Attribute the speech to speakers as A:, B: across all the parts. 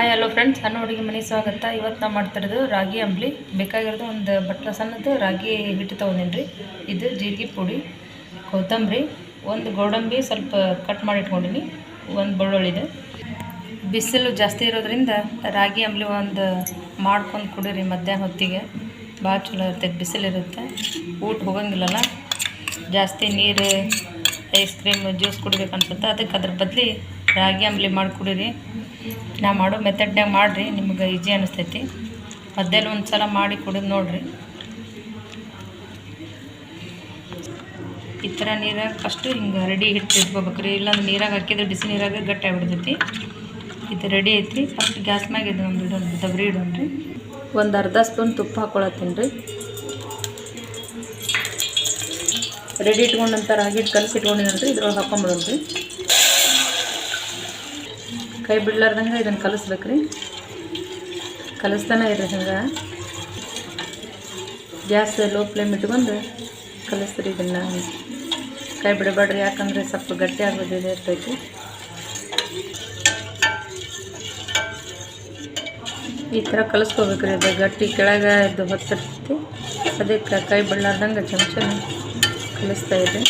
A: Hi hello friends ಸಣ್ಣ ಹುಡುಗಿ ಮನೆ ಸ್ವಾಗತ. ಇವತ್ತು ನಾವು ಮಾಡ್ತಿರೋದು ರಾಗಿ ಅಂಬ್ಲಿ. ಬೇಕಾಗಿರೋದು ಒಂದು ಬಟ್ಲ ಸಣ್ಣದು ರಾಗಿ ಹಿಟ್ಟು ತೊಗೊಂಡಿನಿ ಇದು ಜೀರಿಗೆ ಪುಡಿ, ಕೊತ್ತಂಬರಿ, ಒಂದು ಗೋಡಂಬಿ ಸ್ವಲ್ಪ ಕಟ್ ಮಾಡಿ ಇಟ್ಕೊಂಡಿನಿ. ಒಂದು ಬೆಳ್ಳುಳ್ಳಿದೆ. ಬಿಸಿಲು ಜಾಸ್ತಿ ಇರೋದ್ರಿಂದ ರಾಗಿ ಅಂಬ್ಲಿ ಒಂದು ಮಾಡ್ಕೊಂಡು ಕುಡೀರಿ ಮಧ್ಯಾಹ್ನ ಹೊತ್ತಿಗೆ. ಭಾಳ ಚಲೋ ಇರ್ತೈತೆ. ಬಿಸಿಲಿರುತ್ತೆ ಊಟ ಹೋಗಂಗಿಲ್ಲಲ್ಲ. ಜಾಸ್ತಿ ನೀರು ಐಸ್ ಕ್ರೀಮ್ ಜ್ಯೂಸ್ ಕುಡಿಬೇಕು ಅನ್ಸುತ್ತೆ ಅದಕ್ಕೆ ಅದ್ರ ಬದಲಿ ರಾಗಿ ಅಂಬ್ಲಿ ಮಾಡಿ ಕುಡೀರಿ ನಾ ಮಾಡೋ ಮೆಥಡ್ನಾಗ ಮಾಡಿರಿ, ನಿಮ್ಗೆ ಈಜಿ ಅನಿಸ್ತೈತಿ. ಮಧ್ಯಾಹ್ನ ಒಂದು ಸಲ ಮಾಡಿ ಕುಡಿದು ನೋಡಿರಿ. ಈ ಥರ ನೀರಾಗ ಫಸ್ಟು ಹಿಂಗೆ ರೆಡಿ ಹಿಟ್ಟು ಇಟ್ಕೋಬೇಕು ರೀ ಇಲ್ಲಾಂದ್ರೆ ನೀರಾಗ ಹಾಕಿದ್ರೆ ಬಿಸಿ ನೀರಾಗ ಗಟ್ಟಿ ಆಗ್ಬಿಡ್ತೈತಿ. ಇದು ರೆಡಿ ಐತಿ ಫಸ್ಟ್ ಗ್ಯಾಸ್ ಮ್ಯಾಗ ಇದು ಒಂದು ಇಡೋಣ ದಬ್ರಿ ಇಡೋಣ ರೀ ಒಂದು ಅರ್ಧ ಸ್ಪೂನ್ ತುಪ್ಪ ಹಾಕೊಳತ್ತೀನಿ ರೀ ರೆಡಿ ಇಟ್ಕೊಂಡಂಥ ರಾಗಿ ಹಿಟ್ಟು ಕಲಸಿ ಇದ್ರೊಳಗೆ ಹಾಕೊಂಬಿಡೋಣ ರೀ ಕೈ ಬಿಡ್ಲಾರ್ದಂಗೆ ಇದನ್ನು ಕಲಿಸ್ಬೇಕು ರೀ ಕಲಿಸ್ತಾನೆ ಇರ್ರಿ ಹಿಂಗೆ. ಗ್ಯಾಸ್ ಲೋ ಫ್ಲೇಮ್ ಇಟ್ಕೊಂಡು ಕಲಿಸ್ತೀರಿ ಇದನ್ನು. ಕೈ ಬಿಡಬೇಡ್ರಿ, ಯಾಕಂದರೆ ಸ್ವಲ್ಪ ಗಟ್ಟಿ ಆಗೋದು ಇದು ಇರ್ತೈತಿ. ಈ ಥರ ಕಲಿಸ್ಕೋಬೇಕ್ರಿ, ಅದು ಗಟ್ಟಿ ಕೆಳಗೆ ಇದು ಹೊತ್ತಿರ್ತೈತಿ ಅದಕ್ಕೆ ಕೈ ಬಿಡ್ಲಾರ್ದಂಗೆ ಚಮಚ ಕಲಿಸ್ತಾ ಇದೆ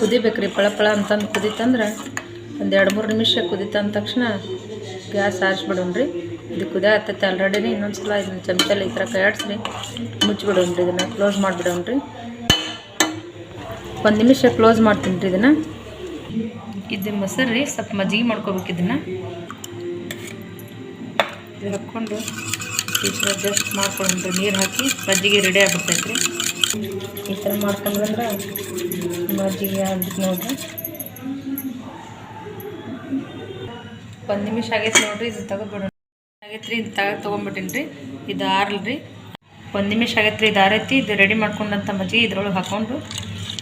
A: ಕುದಿಬೇಕ್ರಿ, ಪಳ ಪಳ ಅಂತಂದು ಕುದೀತಂದ್ರೆ ಒಂದು ಎರಡು ಮೂರು ನಿಮಿಷ ಕುದೀತ ಅಂದ ತಕ್ಷಣ ಗ್ಯಾಸ್ ಆರಿಸ್ಬಿಡೋಣ್ರಿ ಇದು ಕುದಿ ಆಗ್ತೈತೆ ಆಲ್ರೆಡಿನೇ ಇನ್ನೊಂದು ಸಲ ಇದನ್ನ ಚಮಚಲ್ಲಿ ಈ ಥರ ಕೈಯಾಡಿಸ್ರಿ ಮುಚ್ಚಿಬಿಡೋಣ್ರಿ ಇದನ್ನು ಕ್ಲೋಸ್ ಮಾಡಿಬಿಡೋಣ್ರಿ. ಒಂದು ನಿಮಿಷ ಕ್ಲೋಸ್ ಮಾಡ್ತೀನಿ ರೀ ಇದನ್ನು. ಇದು ಮೊಸರು ರೀ ಸ್ವಲ್ಪ ಮಜ್ಜಿಗೆ ಮಾಡ್ಕೋಬೇಕು ಇದನ್ನು. ಇದು ಹಾಕ್ಕೊಂಡು ಈ ಥರ ಜಸ್ಟ್ ಮಾಡ್ಕೊಂಡ್ರಿ ನೀರು ಹಾಕಿ ಮಜ್ಜಿಗೆ ರೆಡಿ ಆಗ್ಬಿಡ್ತೈತೆ ರೀ ಈ ಥರ ಮಾಡ್ಕೊಂಡ್ರಂದ್ರೆ ಮಜ್ಜಿಗೆ ಆಗ್ಬಿಟ್ಟು ನೋಡ್ರಿ. ಒಂದು ನಿಮಿಷ ಆಗೈತೆ ನೋಡ್ರಿ, ಇದು ತಗೋಬಿಡೋಣ ಆಗೈತ್ರಿ, ಇದು ತಗ ತೊಗೊಂಬಿಟ್ಟಿನ್ರಿ ಇದು ಆರ್ಲ್ರಿ. ಒಂದು ನಿಮಿಷ ಆಗೈತ್ರಿ, ಇದು ಆರೈತಿ. ಇದು ರೆಡಿ ಮಾಡ್ಕೊಂಡಂಥ ಮಜ್ಜಿಗೆ ಇದ್ರೊಳಗೆ ಹಾಕ್ಕೊಂಡು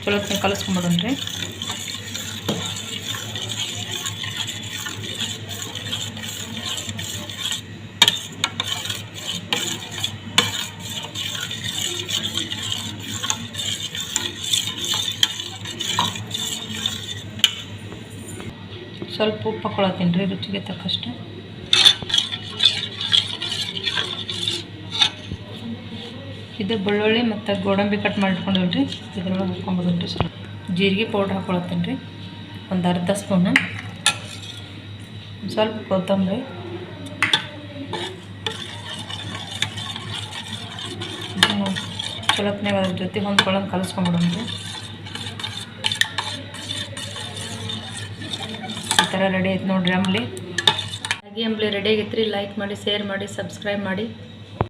A: ಚಲೋ ಕಲಿಸ್ಕೊಂಬಿಡೋಣ ಸ್ವಲ್ಪ ಉಪ್ಪು ಹಾಕೊಳತ್ತೀನಿ ರೀ, ರುಚಿಗೆ ತಕ್ಕಷ್ಟು. ಇದು ಬೆಳ್ಳುಳ್ಳಿ ಮತ್ತು ಗೋಡಂಬಿ ಕಟ್ ಮಾಡಿಟ್ಕೊಂಡಿವಿ ರೀ ಇದ್ರೊಳಗೆ ಹಾಕ್ಕೊಂಬಿಡೋಣ ರೀ ಸ್ವಲ್ಪ. ಜೀರಿಗೆ ಪೌಡ್ರ್ ಹಾಕೊಳತ್ತೀನಿ ರೀ, ಒಂದು ಅರ್ಧ ಸ್ಪೂನು. ಸ್ವಲ್ಪ ಕೊತ್ತಂಬರಿ. ಚಲೋತ್ನಾಗ ಅದ್ರ ಜೊತೆ ಹೊಂದ್ಕೊಳ್ಳೋಂಗೆ ಕಲಿಸ್ಕೊಂಬಿಡೋಣ ರೀ. ರೆಡಿ ಆಯ್ತು ನೋಡ್ರಿ ಅಂಬ್ಲಿ. ಅಂಬ್ಲಿ ರೆಡಿ ಆಗೈತೆ ರೀ ಲೈಕ್ ಮಾಡಿ ಶೇರ್ ಮಾಡಿ ಸಬ್ಸ್ಕ್ರೈಬ್ ಮಾಡಿ.